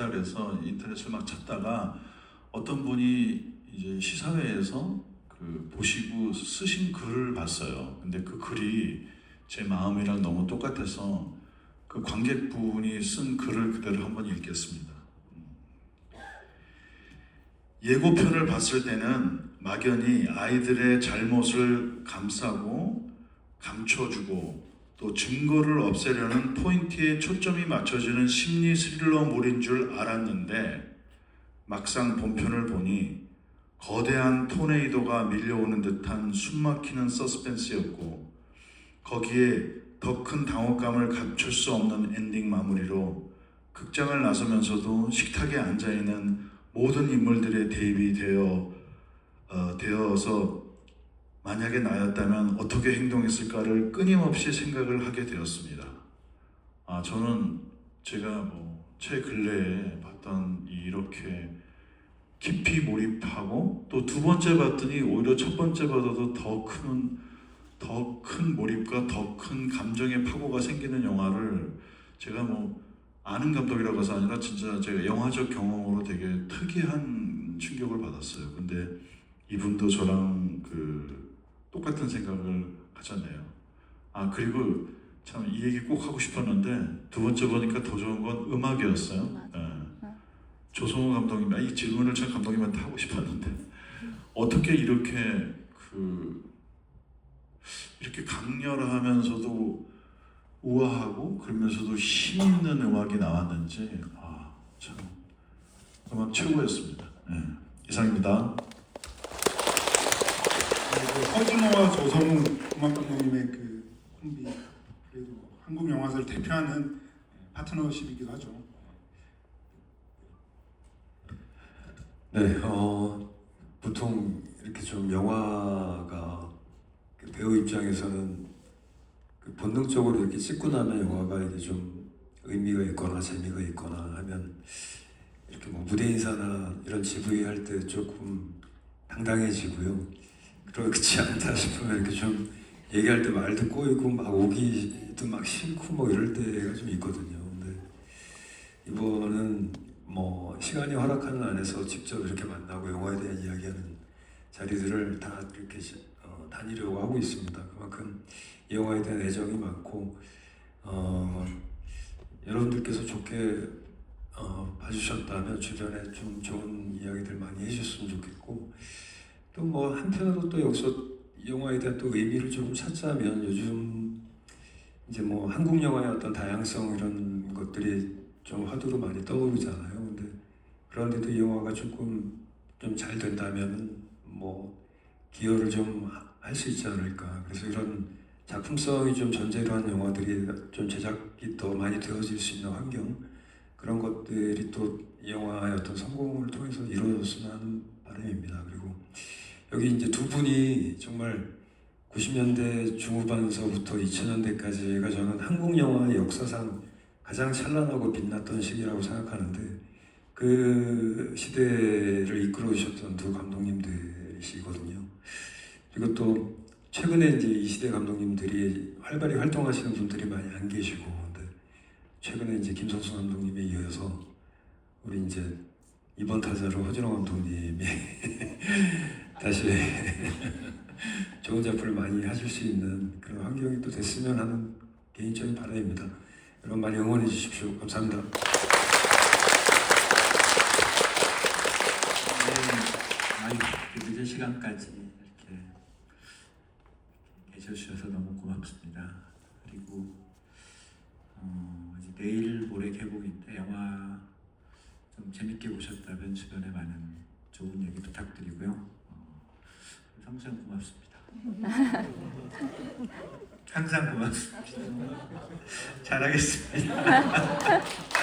한다 그래서 인터넷을 막 찾다가 어떤 분이 이제 시사회에서 그 보시고 쓰신 글을 봤어요. 근데 그 글이 제 마음이랑 너무 똑같아서 그 관객분이 쓴 글을 그대로 한번 읽겠습니다. 예고편을 봤을 때는 막연히 아이들의 잘못을 감싸고 감춰주고 또 증거를 없애려는 포인트에 초점이 맞춰지는 심리 스릴러물인 줄 알았는데 막상 본편을 보니 거대한 토네이도가 밀려오는 듯한 숨막히는 서스펜스였고 거기에 더 큰 당혹감을 감출 수 없는 엔딩 마무리로 극장을 나서면서도 식탁에 앉아 있는 모든 인물들의 대입이 되어 어, 되어서 만약에 나였다면 어떻게 행동했을까를 끊임없이 생각을 하게 되었습니다. 아 저는 제가 뭐제 근래에 봤던 이 이렇게 깊이 몰입하고 또 두 번째 봤더니 오히려 첫 번째 보다도 더 큰 더 큰 몰입과 더 큰 감정의 파고가 생기는 영화를 제가 뭐 아는 감독이라고 해서 아니라 진짜 제가 영화적 경험으로 되게 특이한 충격을 받았어요. 근데 이분도 저랑 그 똑같은 생각을 가졌네요. 아 그리고 참 이 얘기 꼭 하고 싶었는데 두 번째 보니까 더 좋은 건 음악이었어요. 음악. 예. 조성호 감독님, 아, 이 질문을 참 감독님한테 하고 싶었는데 어떻게 이렇게 그 이렇게 강렬하면서도 우아하고 그러면서도 힘 있는 음악이 나왔는지 아 참 음악 최고였습니다. 예. 이상입니다. 그 서진호와 조성우 음악 감독님의 그 콤비 그래도 한국 영화사를 대표하는 파트너십이기도 하죠. 네, 어, 보통 이렇게 좀 영화가 그 배우 입장에서는 그 본능적으로 이렇게 찍고 나면 영화가 이제 좀 의미가 있거나 재미가 있거나 하면 이렇게 뭐 무대 인사나 이런 GV 할 때 조금 당당해지고요. 그렇지 않다 싶으면 이렇게 좀 얘기할 때 말도 꼬이고 막 오기도 막 싫고 뭐 이럴 때가 좀 있거든요. 근데 이번은 뭐 시간이 허락하는 안에서 직접 이렇게 만나고 영화에 대한 이야기하는 자리들을 다 이렇게 시- 어, 다니려고 하고 있습니다. 그만큼 이 영화에 대한 애정이 많고 어, 여러분들께서 좋게 어, 봐주셨다면 주변에 좀 좋은 이야기들 많이 해주셨으면 좋겠고 또 뭐 한편으로 또 여기서 이 영화에 대한 또 의미를 조금 찾자면 요즘 이제 뭐 한국 영화의 어떤 다양성 이런 것들이 좀 화두로 많이 떠오르잖아요. 근데 그런데도 이 영화가 조금 좀 잘 된다면 뭐 기여를 좀 할 수 있지 않을까. 그래서 이런 작품성이 좀 전제로 한 영화들이 좀 제작이 더 많이 되어질 수 있는 환경 그런 것들이 또 이 영화의 어떤 성공을 통해서 이루어졌으면 하는 바람입니다. 그리고 여기 이제 두 분이 정말 90년대 중후반서부터 2000년대까지가 저는 한국 영화의 역사상 가장 찬란하고 빛났던 시기라고 생각하는데 그 시대를 이끌어 주셨던 두 감독님들이시거든요. 그리고 또 최근에 이제 이 시대 감독님들이 활발히 활동하시는 분들이 많이 안 계시고 최근에 이제 김성수 감독님에 이어서 우리 이제 이번 타자로 허진호 감독님이 다시 좋은 작품을 많이 하실 수 있는 그런 환경이 또 됐으면 하는 개인적인 바람입니다. 여러분 많이 응원해 주십시오. 감사합니다. 네, 그 늦은 시간까지 이렇게 계셔주셔서 너무 고맙습니다. 그리고 어, 이제 내일 모레 개봉인데 영화 좀 재밌게 보셨다면 주변에 많은 좋은 얘기 부탁드리고요. 어, 항상 고맙습니다. 항상 고맙습니다. 잘하겠습니다.